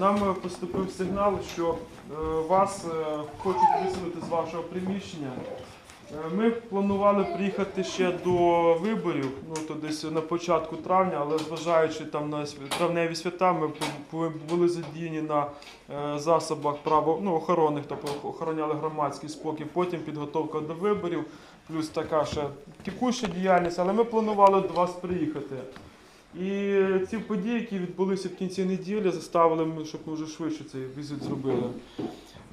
Нам е, поступив сигнал, що е, вас е, хочуть виселити з вашого приміщення. Ми планували приїхати ще до виборів, ну то десь на початку травня, але зважаючи там на травневі свята, ми були задіяні на засобах право ну, охоронних, тобто охороняли громадський спокій, потім підготовка до виборів, плюс така ще текуща діяльність, але ми планували до вас приїхати. І ці події, які відбулися в кінці неділі, заставили щоб ми вже швидше цей візит зробили.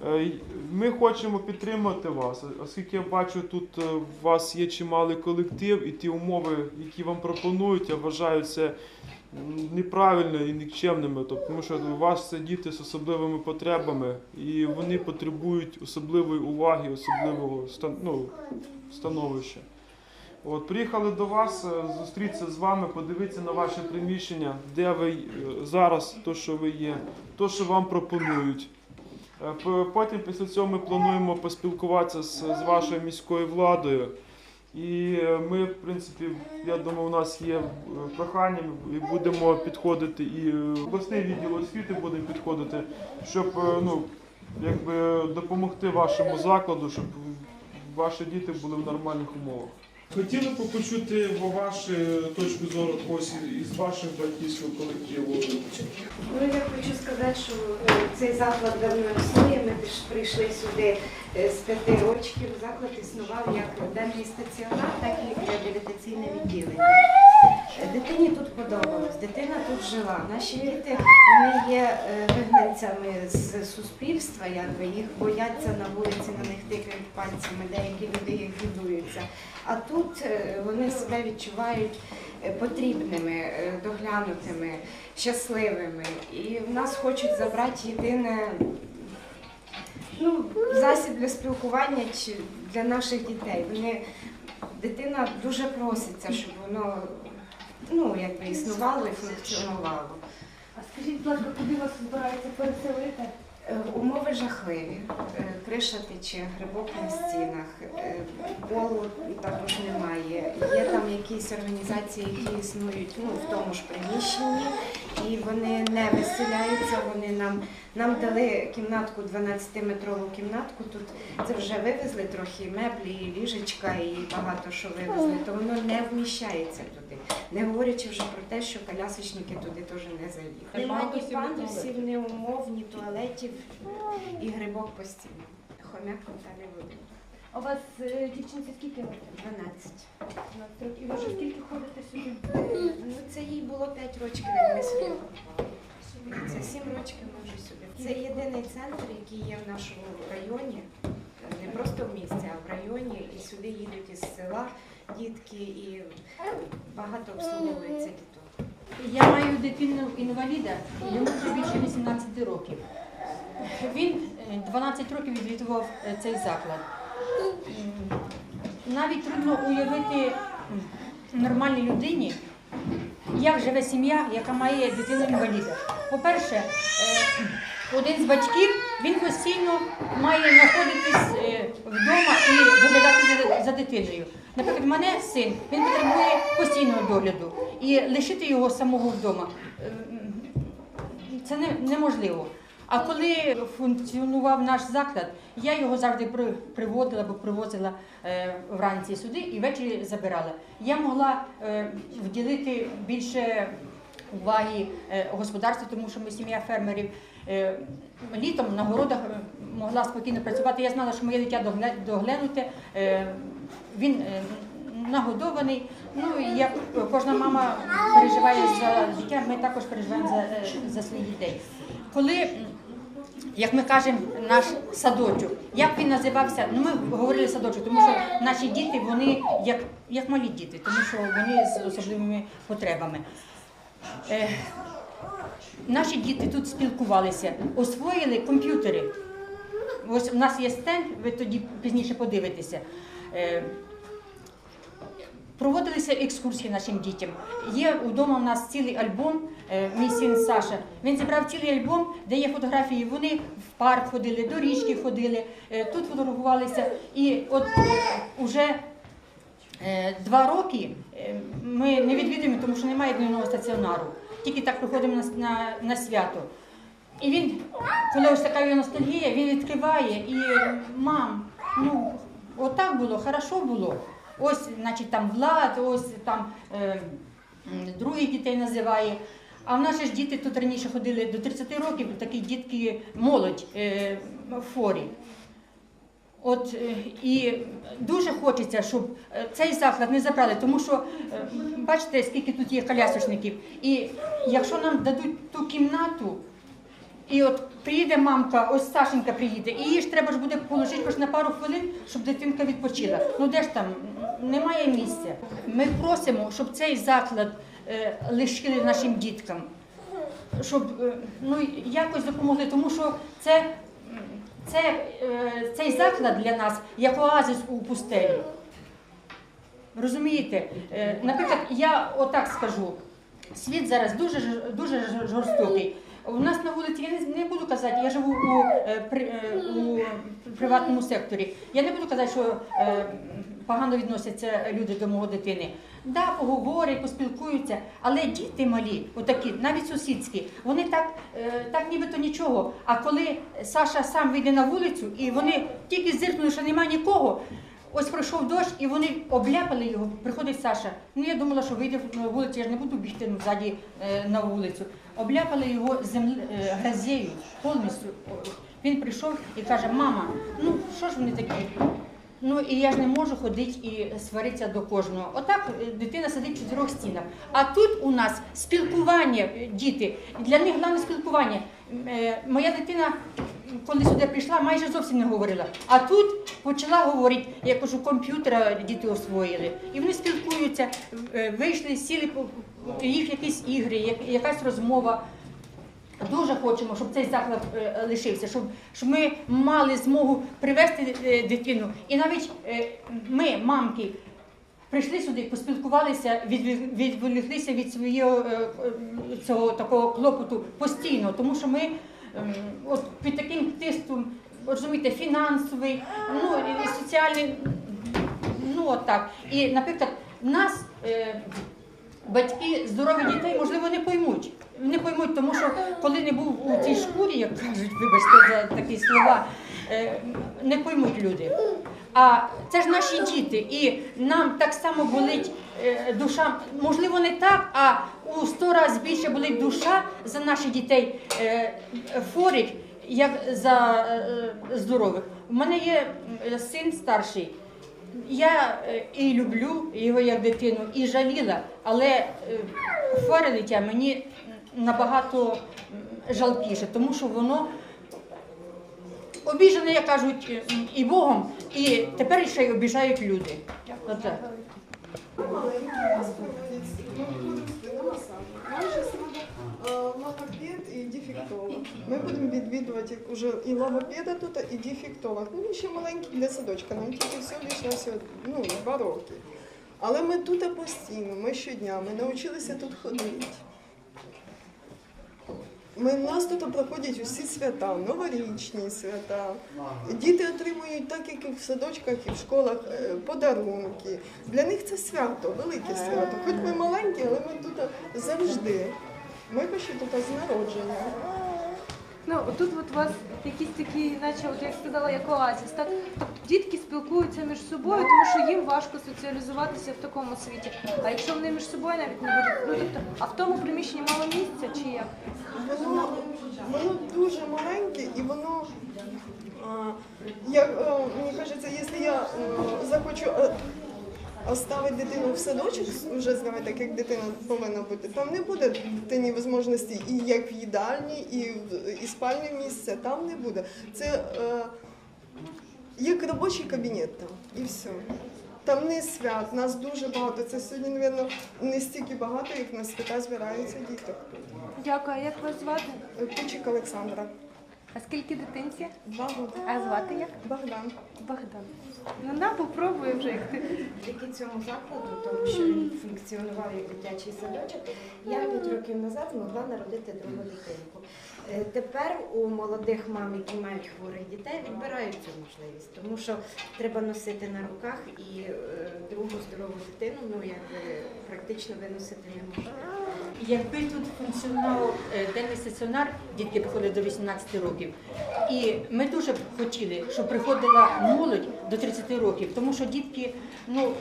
Е, Ми хочемо підтримати вас, оскільки я бачу, тут е, у вас є чималий колектив, і ті умови, які вам пропонують, я вважаю це неправильно і нікчемними. Тобто, тому що у вас це діти з особливими потребами, і вони потребують особливої уваги, особливого ну, становища. От, приїхали до вас, е, зустрітися з вами, подивитися на ваше приміщення, де ви е, зараз, то, що ви є, то, що вам пропонують. Е, Потім після цього ми плануємо поспілкуватися з, з вашою міською владою. І ми, в принципі, я думаю, у нас є прохання, і будемо підходити, і обласний відділ освіти будемо підходити, щоб ну, якби допомогти вашому закладу, щоб ваші діти були в нормальних умовах. Хотіли б почути вашу точку зору ось із ваших батьківського колективу. Ну, я хочу сказати, що е, цей заклад давно існує. Ми теж прийшли сюди е, з п'яти років. Заклад існував як денний стаціонар, так і реабілітаційне відділення. Дитині тут подобалось, дитина тут жила. Наші діти вони є е, вигнанцями з суспільства, якби їх бояться на вулиці, на них тикають пальцями, деякі люди їх гідуються. А тут е, вони себе відчувають е, потрібними, доглянутими, щасливими. І в нас хочуть забрати єдине ну, засіб для спілкування чи для наших дітей. Вони, дитина дуже проситься, щоб воно ну, якби існувало і функціонувало. А скажіть, будь ласка, куди вас збираються переселити? Е, Умови жахливі. Е, Криша тече, грибок на стінах, е, полу також немає. Є там якісь організації, які існують ну, в тому ж приміщенні, і вони не виселяються. Вони нам, нам дали кімнатку, 12-метрову кімнатку. Тут це вже вивезли трохи меблі, і ліжечка, і багато що вивезли, то воно не вміщається туди. Не говорячи вже про те, що колясочники туди теж не заїхали. Немає ні пандусів, ні умов, ні туалетів, і грибок постійно. Хомяк Наталі Володимирівна, А у вас е, дівчинці скільки років? 12. 12 років. І ви вже скільки ходите сюди? Ну, це їй було 5 років, як ми сюди. Це 7 років ми вже сюди. Це єдиний центр, який є в нашому районі, не просто в місті, а в районі. І сюди їдуть із села дітки і багато обслуговується діток. Я маю дитину інваліда, йому вже більше 18 років. Він е, 12 років відвідував е, цей заклад. Навіть трудно уявити нормальній людині, як живе сім'я, яка має дитину інваліда. По-перше, е, один з батьків він постійно має знаходитись е, вдома і доглядати за- дитиною. Наприклад, мене син він потребує постійного догляду і лишити його самого вдома е, це неможливо. А коли функціонував наш заклад, я його завжди приводила або привозила е, вранці сюди і ввечері забирала. Я могла вділити більше уваги господарству, тому що ми сім'я фермерів. Е, літом на городах е, могла спокійно працювати. Я знала, що моє дитя доглянуте, е, він нагодований. Ну як кожна мама переживає за життя, ми також переживаємо за, за своїх дітей. Коли, як ми кажемо, наш садочок, як він називався? Ну ми говорили садочок, тому що наші діти вони як, як малі діти, тому що вони з особливими потребами. Наші діти тут спілкувалися, освоїли комп'ютери. Ось у нас є стенд, ви тоді пізніше подивитеся. Е, Проводилися екскурсії нашим дітям. Є вдома у нас цілий альбом, е, мій син Саша. Він зібрав цілий альбом, де є фотографії. Вони в парк ходили, до річки ходили, е, тут фотографувалися. І от уже два роки ми не відвідуємо, тому що немає дневного стаціонару. Тільки так приходимо на, на, на свято. І він, коли ось така його ностальгія, він відкриває і мам, ну отак було, хорошо було. Ось, значить, там Влад, ось там е, других дітей називає. А в нас ж діти тут раніше ходили до 30 років, такі дітки молодь е, в форі. От е, і дуже хочеться, щоб е, цей заклад не забрали, тому що е, бачите, скільки тут є колясочників. І якщо нам дадуть ту кімнату, і от приїде мамка, ось Сашенька приїде, і її ж треба ж буде положити хоч на пару хвилин, щоб дитинка відпочила. Ну де ж там немає місця. Ми просимо, щоб цей заклад лишили нашим діткам, щоб ну якось допомогли, тому що це, це е, цей заклад для нас як оазис у пустелі. Розумієте? Е, Наприклад, я отак скажу. Світ зараз дуже дуже жорстокий. У нас на вулиці, я не, буду казати, я живу у, е, у приватному секторі. Я не буду казати, що погано відносяться люди до мого дитини. Да, поговорять, поспілкуються, але діти малі, отакі, навіть сусідські, вони так, е, так нібито нічого. А коли Саша сам вийде на вулицю і вони тільки зиркнули, що немає нікого. Ось пройшов дощ, і вони обляпали його. Приходить Саша. Ну я думала, що вийде на вулицю, я ж не буду бігти ззаді е, на вулицю. Обляпали його землі е, грязєю повністю. Він прийшов і каже: Мама, ну що ж вони такі? Ну і я ж не можу ходити і сваритися до кожного. Отак е, дитина сидить в чотирьох стінах. А тут у нас спілкування, е, діти. Для них головне спілкування. Е, Моя дитина, коли сюди прийшла, майже зовсім не говорила. А тут почала говорити, я кажу, комп'ютера діти освоїли. І вони спілкуються, вийшли, сіли, їх якісь ігри, як- якась розмова. Дуже хочемо, щоб цей заклад е, лишився, щоб, щоб ми мали змогу привезти е, дитину. І навіть е, ми, мамки, прийшли сюди, поспілкувалися, від- відволіклися від свого е, е, цього такого клопоту постійно, тому що ми ем, от під таким тиском, розумієте, фінансовий, ну і соціальний, ну от так. І, наприклад, нас. е, Батьки здорові дітей, можливо, не поймуть. Не поймуть, тому що коли не був у цій шкурі, як кажуть, вибачте за такі слова, е, не поймуть люди. А це ж наші діти, і нам так само болить е, душа. Можливо, не так, а у сто разів більше болить душа за наших дітей е, хворих, як за е, здорових. У мене є син старший. Я е, і люблю його як дитину, і жаліла, але е, дитя мені набагато жалкіше, тому що воно обіжене, як кажуть, і Богом, і тепер ще й обіжають люди. Оце. Логопед і дефектолог. Ми будемо відвідувати уже і логопеда тут, і дефектолог. Ну, він ще маленький для садочка, нам тільки все лише ну, два роки. Але ми тут постійно, ми щодня, ми навчилися тут ходити. Ми, у нас тут проходять усі свята, новорічні свята. Діти отримують, так як і в садочках, і в школах, е, подарунки. Для них це свято, велике свято. Хоч ми маленькі, але ми тут завжди. Ми пишемо тут з народження. Ну, тут от у вас якісь такі, наче, от як сказала, як оазіс. Так? Тобто дітки спілкуються між собою, тому що їм важко соціалізуватися в такому світі. А якщо вони між собою навіть не будуть, ну тобто, а в тому приміщенні мало місця чи як? Воно, воно дуже маленьке і воно, як е, мені кажеться, якщо я е, захочу е, оставити дитину в садочок, вже знаю, так як дитина повинна бути, там не буде дитині можливості і як в їдальні, і в і спальне місце, там не буде. Це е, як робочий кабінет там, і все. Там не свят, нас дуже багато. Це сьогодні, мабуть, не стільки багато, як на свята збираються діток. Дякую, як вас звати? Кучик Олександра. А скільки дитинці? Два роки. А звати як? Богдан. Богдан. Ну на попробуй вже як ти. Завдяки цьому закладу, тому що він функціонував як дитячий садочок, я п'ять років назад змогла народити другу дитинку. Е, Тепер у молодих мам, які мають хворих дітей, відбирають цю можливість, тому що треба носити на руках і е, другу здорову дитину, ну якби практично виносити не можна. Якби тут функціонував е, денний стаціонар, дітки приходять до 18 років. І ми дуже б хотіли, щоб приходила молодь до 30 років, тому що дітки ну,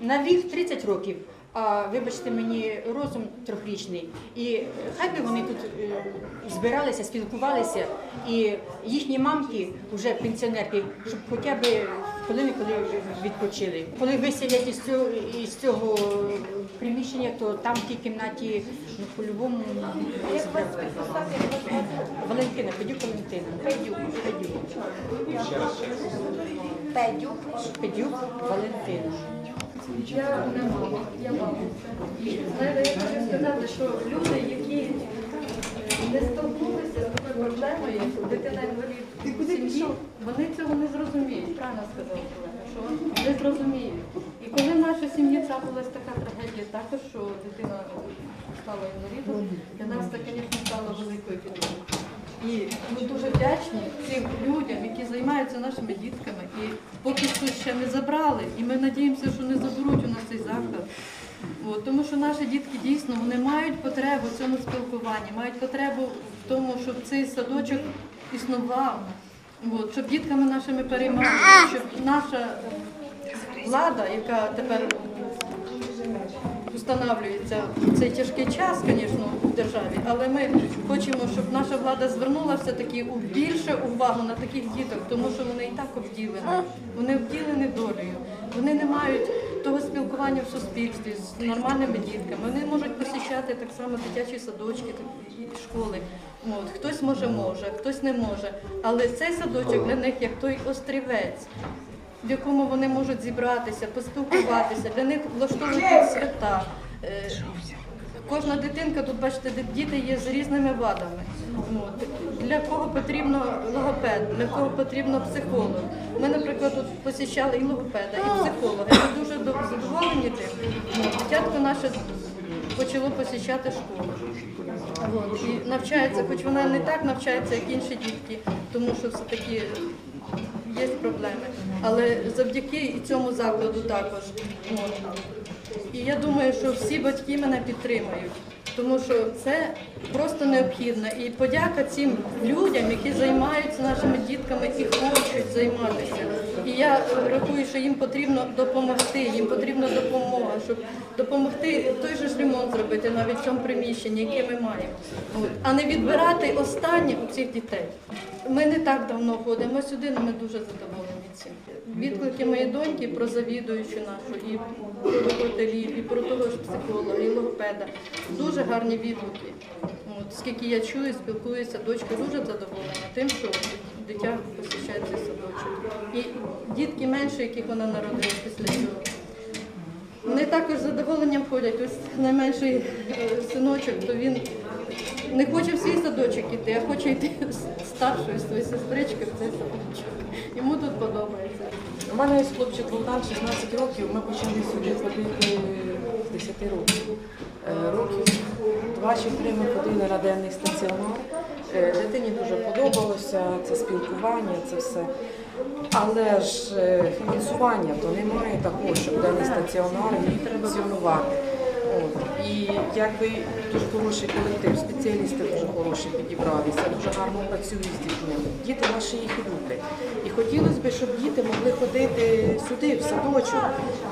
на вік 30 років, а вибачте мені, розум трьохрічний. І хай би вони тут е, збиралися, спілкувалися, і їхні мамки, вже пенсіонерки, щоб хоча б коли коли відпочили. Коли виселять із цього, із цього приміщення, то там в тій кімнаті ну, по-любому. Валентина, Педюк Валентина. Педюк, Педюк. Педюк, Педюк Валентина. Я не мама, я. І знаєте, я хочу сказати, що люди, які е, не столкнулися з такою проблемою, дитина інвалід в сім'ї, вони цього не зрозуміють. Правильно сказав колега, що не зрозуміють. І коли в нашій сім'ї трапилась така трагедія, також що дитина стала інвалідом, для нас це, звісно, стало великою підтримкою. І ми дуже вдячні цим людям, які займаються нашими дітками, і поки що ще не забрали. І ми надіємося, що не заберуть у нас цей заклад. От, тому що наші дітки дійсно вони мають потребу в цьому спілкуванні, мають потребу в тому, щоб цей садочок існував, от, щоб дітками нашими переймали, щоб наша влада, яка тепер встановлюється цей тяжкий час, звісно, в державі, але ми хочемо, щоб наша влада звернула все-таки більше увагу на таких діток, тому що вони і так обділені. Вони обділені долею. Вони не мають того спілкування в суспільстві з нормальними дітками. Вони можуть посіщати так само дитячі садочки школи. От, хтось може може, хтось не може. Але цей садочок для них як той острівець в якому вони можуть зібратися, поспілкуватися, для них влаштовують свята. Е, Кожна дитинка, тут бачите, діти є з різними вадами. Для кого потрібно логопед, для кого потрібно психолог. Ми, наприклад, тут посіщали і логопеда, і психолога. Ми дуже до- задоволені тим. От. Дитятко наше почало посіщати школу. От. І навчається, хоч вона не так навчається, як інші дітки, тому що все-таки є проблеми. Але завдяки і цьому закладу також. От. І я думаю, що всі батьки мене підтримають, тому що це просто необхідно. І подяка цим людям, які займаються нашими дітками і хочуть займатися. І я рахую, що їм потрібно допомогти, їм потрібна допомога, щоб допомогти той же ж ремонт зробити навіть в цьому приміщенні, яке ми маємо. От. А не відбирати останнє у цих дітей. Ми не так давно ходимо сюди, але ми дуже задоволені цим. Відклики моєї доньки про завідуючу нашу, і про вихователів, і про того ж психолога, і логопеда. Дуже гарні відгуки. От, скільки я чую, спілкуюся, дочка дуже задоволена тим, що дитя посещає цей садочок. І дітки менше, яких вона народила після цього. Вони також з задоволенням ходять. Ось найменший е, синочок, то він не хоче в свій садочок іти, а хоче йти старшою своєю сестричкою в цей садочок. Йому тут подобається. У мене є хлопчик Богдан, 16 років. Ми почали сюди ходити 10 років. Е, Років два чи три ми ходили на денний стаціонар. Е, Дитині дуже подобалося це спілкування, це все. Але ж е, фінансування то немає такого, щоб денний стаціонар міг функціонувати. І якби дуже хороший колектив, спеціалісти дуже хороші підібралися, дуже гарно працюють з дітьми. Діти наші їх і люблять. І хотілося б, щоб діти могли ходити сюди, в садочок.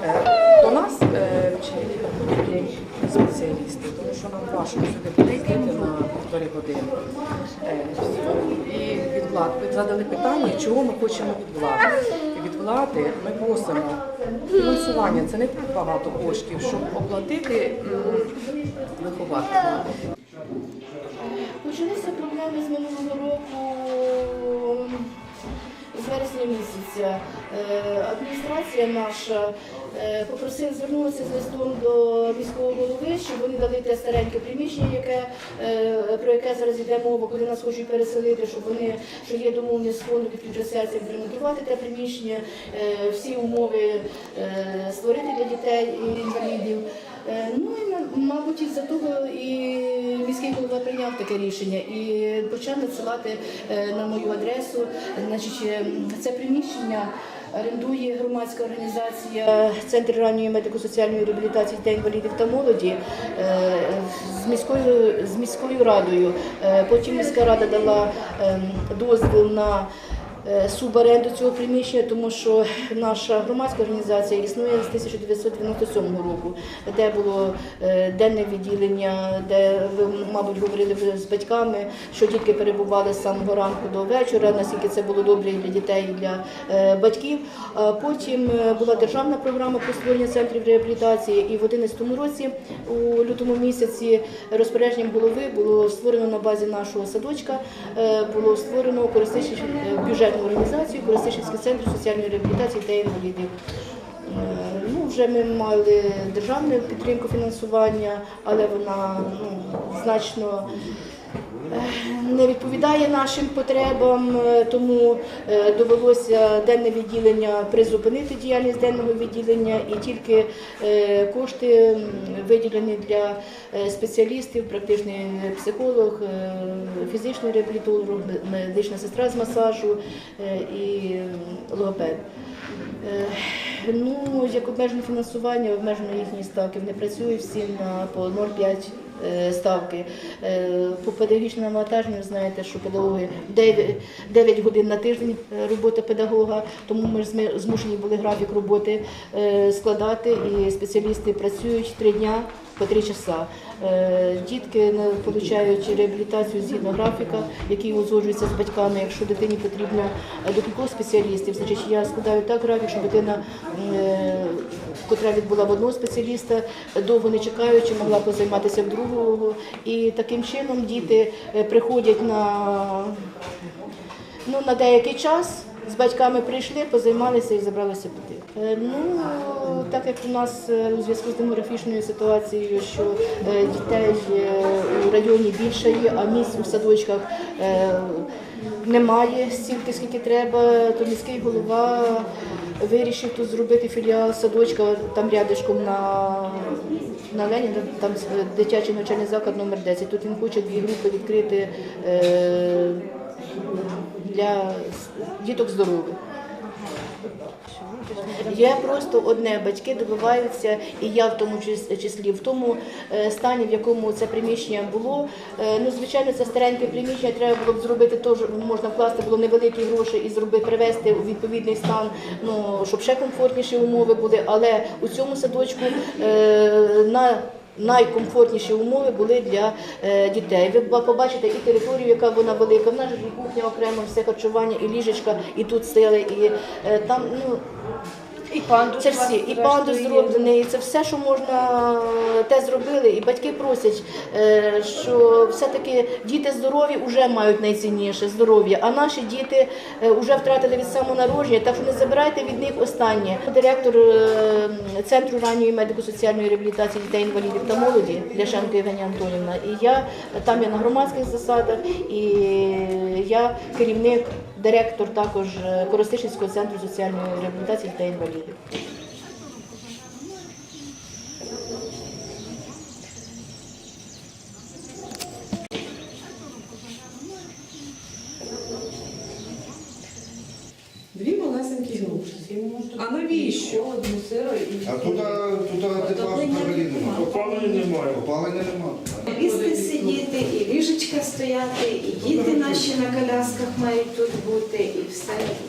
Е, До нас е, вчителі приходять і спеціалісти, тому що нам важко сюди приїхати на півтори години. Е, І від влади задали питання, чого ми хочемо від влади. Влади ми просимо фінансування. Це не так багато коштів, щоб оплатити вихователя. Почалися проблеми з минулого року з вересня місяця. Е, Адміністрація наша е, попросила звернулася з листом до міського голови, щоб вони дали те стареньке приміщення, яке, е, про яке зараз йде мова, коли нас хочуть переселити, щоб вони, що є домовленість з фонду під серця відремонтувати те приміщення, всі умови створити для дітей і інвалідів. Е, Ну і мабуть, із-за того і міський голова прийняв таке рішення і почав надсилати е, на мою адресу. Значить, е, це приміщення орендує громадська організація Центр ранньої медико-соціальної реабілітації та інвалідів та молоді з міською з міською радою. Потім міська рада дала ем, дозвіл на суборенду цього приміщення, тому що наша громадська організація існує з 1997 року, де було е, денне відділення, де ви, мабуть, говорили з батьками, що дітки перебували з самого ранку до вечора, наскільки це було добре і для дітей, і для е, батьків. Потім е, була державна програма про створення центрів реабілітації, і в 2011 році, у лютому місяці, розпорядженням голови було створено на базі нашого садочка, е, було створено користичну бюджетну організацію Користичівський центр соціальної реабілітації та інвалідів. Е, Ну, вже ми мали державну підтримку фінансування, але вона ну, значно не відповідає нашим потребам, е, тому е, довелося денне відділення призупинити діяльність денного відділення і тільки е, кошти виділені для спеціалістів, практичний психолог, фізичний реабілітолог, медична сестра з масажу і логопед. Ну, як обмежене фінансування, обмежено їхні ставки. Вони працюють всі на по 0,5 е, ставки. Е, По педагогічному навантаженню знаєте, що педагоги 9, 9 годин на тиждень е, робота педагога, тому ми змушені були графік роботи е, складати, і спеціалісти працюють три дня по три часа. Е, Дітки отримують реабілітацію згідно графіка, який узгоджується з батьками. Якщо дитині потрібно до кількох спеціалістів, значить я складаю так графік, щоб дитина, е, котра відбула в одного спеціаліста, довго не чекаючи, могла позайматися в другого. І таким чином діти е, приходять на, ну, на деякий час. З батьками прийшли, позаймалися і забралися піти. Е, Ну так як у нас е, у зв'язку з демографічною ситуацією, що е, дітей у районі більше є, а місць у садочках немає стільки, скільки треба, то міський голова вирішив тут зробити філіал садочка там рядишком на, на Леніна, там дитячий навчальний заклад номер 10. Тут він хоче дві групи відкрити. Для діток здорових. Є просто одне, батьки добиваються, і я в тому числі, в тому е, стані, в якому це приміщення було. Е, Ну, звичайно, це стареньке приміщення, треба було б зробити теж, можна вкласти було невеликі гроші і зробити, привести у відповідний стан, ну, щоб ще комфортніші умови були. Але у цьому садочку е, на найкомфортніші умови були для е, дітей. Ви побачите і територію, яка вона велика. В нас і кухня окремо, все харчування, і ліжечка, і тут стояли, і е, там ну. І пандус. Це всі, і пандус зроблений, це все, що можна, е, те зробили. І батьки просять, е, що все-таки діти здорові вже мають найцінніше здоров'я, а наші діти вже втратили від самого народження, так що не забирайте від них останнє. Директор е, центру ранньої медико-соціальної реабілітації дітей інвалідів та молоді Ляшенко Євгенія Антонівна. І я там я на громадських засадах, і я керівник. Директор також е, Коростишівського центру соціальної реабілітації дітей інвалідів. Дві малесенькі грушки. А навіщо? Одну сиро і А тут, а, тут а, тепла взагалі немає. Опалення немає. Опалення немає. Місце сидіти, і ліжечка стояти, і діти наші на колясках мають тут бути,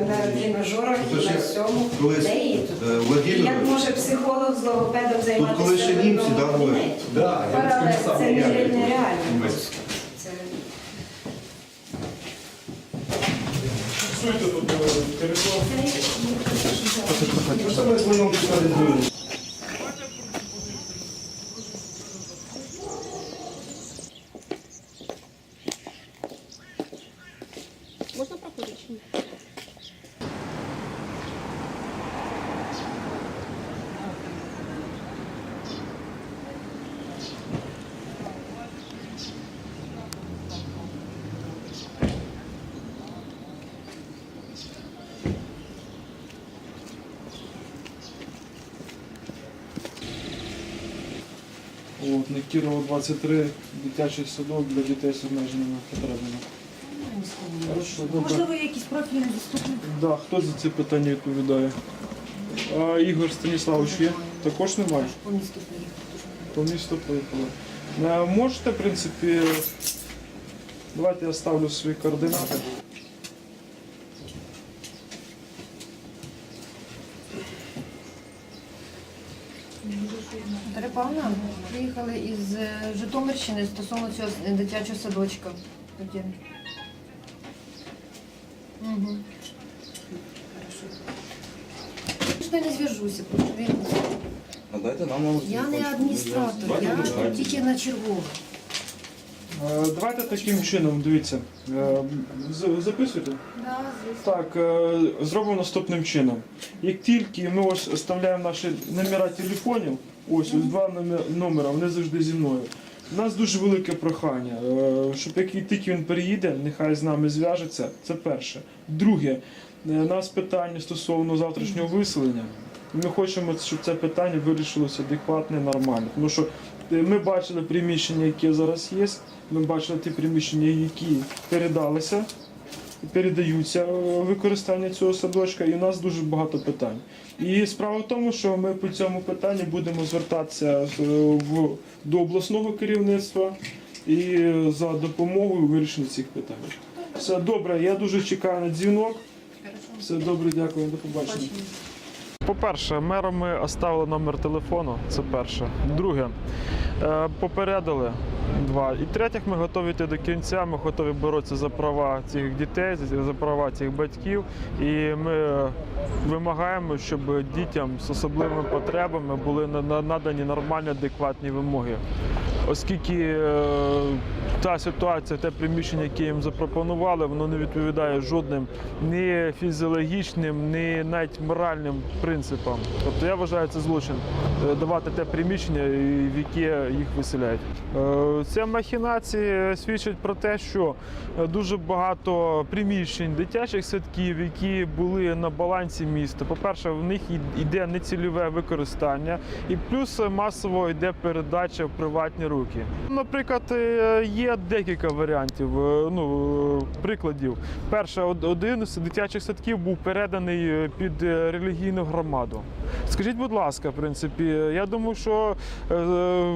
на тренажерах на всьому. Де її тут? Е, як може психолог з логопедом займатися? коли ще німці, да, були? кабінеті? Це нереально. Можна проходити? чи ні? От, Некірова 23, дитячий садок для дітей з обмеженими потребами. Можливо, якісь профільні заступник? Да, хто за ці питання відповідає? А, Ігор Станіславович є? Також немає? По місту. По місту поїхали. Е, Можете, в принципі, давайте я ставлю свої координати. Дар'я Павловна, приїхали із е, Житомирщини стосовно цього дитячого садочка. Тоді. Угу. Я не зв'яжуся, він... Надайте нам номер Я не адміністратор, Давайте я тільки на чергову. Е, Давайте таким чином, дивіться. Е, з- Записуйте. Да, звісно. Так, е, зробимо наступним чином. Як тільки ми ось оставляємо наші номера телефонів, ось ось два номе- номера, вони завжди зі мною. У нас дуже велике прохання, е, щоб як тільки він переїде, нехай з нами зв'яжеться. Це перше. Друге, е, у нас питання стосовно завтрашнього виселення. Ми хочемо, щоб це питання вирішилося адекватно і нормально. Тому що е, ми бачили приміщення, які зараз є. Ми бачили ті приміщення, які передалися передаються е, використання цього садочка, і у нас дуже багато питань. І справа в тому, що ми по цьому питанню будемо звертатися е, в, до обласного керівництва і е, за допомогою вирішення цих питань. Все добре, я дуже чекаю на дзвінок. Все добре, дякую, до побачення. По-перше, мером ми оставили номер телефону, це перше. Друге, е, попередили. Два. І третє, ми готові йти до кінця, ми готові боротися за права цих дітей, за права цих батьків. І ми вимагаємо, щоб дітям з особливими потребами були на- на- надані нормальні, адекватні вимоги. Оскільки е, та ситуація, те приміщення, яке їм запропонували, воно не відповідає жодним ні фізіологічним, ні навіть моральним принципам. Тобто я вважаю це злочин е, давати те приміщення, в яке їх виселяють. Е, Ця махінація свідчить про те, що е, дуже багато приміщень дитячих садків, які були на балансі міста. По-перше, в них йде нецільове використання, і плюс масово йде передача в приватні руки. Наприклад, е, декілька варіантів, е, ну, е, прикладів. Перше, один з дитячих садків був переданий е, під релігійну громаду. Скажіть, будь ласка, в принципі, я думаю, що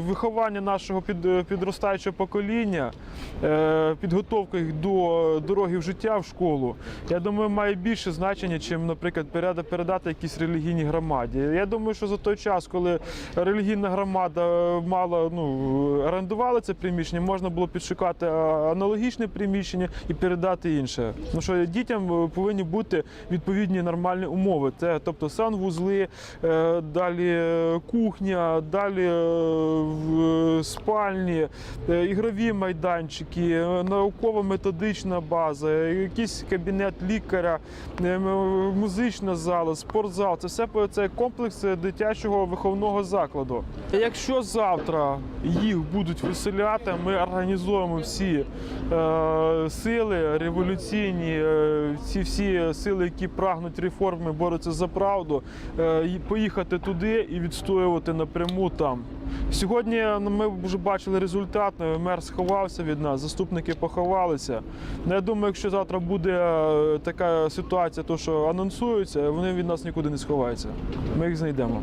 виховання нашого під, підростаючого покоління, підготовка їх до дороги в життя в школу, я думаю, має більше значення, чим, наприклад, переда- передати якійсь релігійній громаді. Я думаю, що за той час, коли релігійна громада мала ну орендувала це приміщення, можна було підшукати аналогічне приміщення і передати інше. Тому що дітям е, повинні бути відповідні нормальні умови. Це тобто санвузли, е, далі е, кухня, далі спальні, ігрові майданчики, науково-методична база, якийсь кабінет лікаря, музична зала, спортзал. Це все це комплекс дитячого виховного закладу. Якщо завтра їх будуть виселяти, ми організуємо всі е, сили революційні, е, ці всі сили, які прагнуть реформи, борються за правду, е, поїхати туди і відстоювати напряму там. Сьогодні ну, ми вже бачили результат. е, Мер сховався від нас, заступники поховалися. Ну, я думаю, якщо завтра буде е, така ситуація, то що анонсується, вони від нас нікуди не сховаються. Ми їх знайдемо.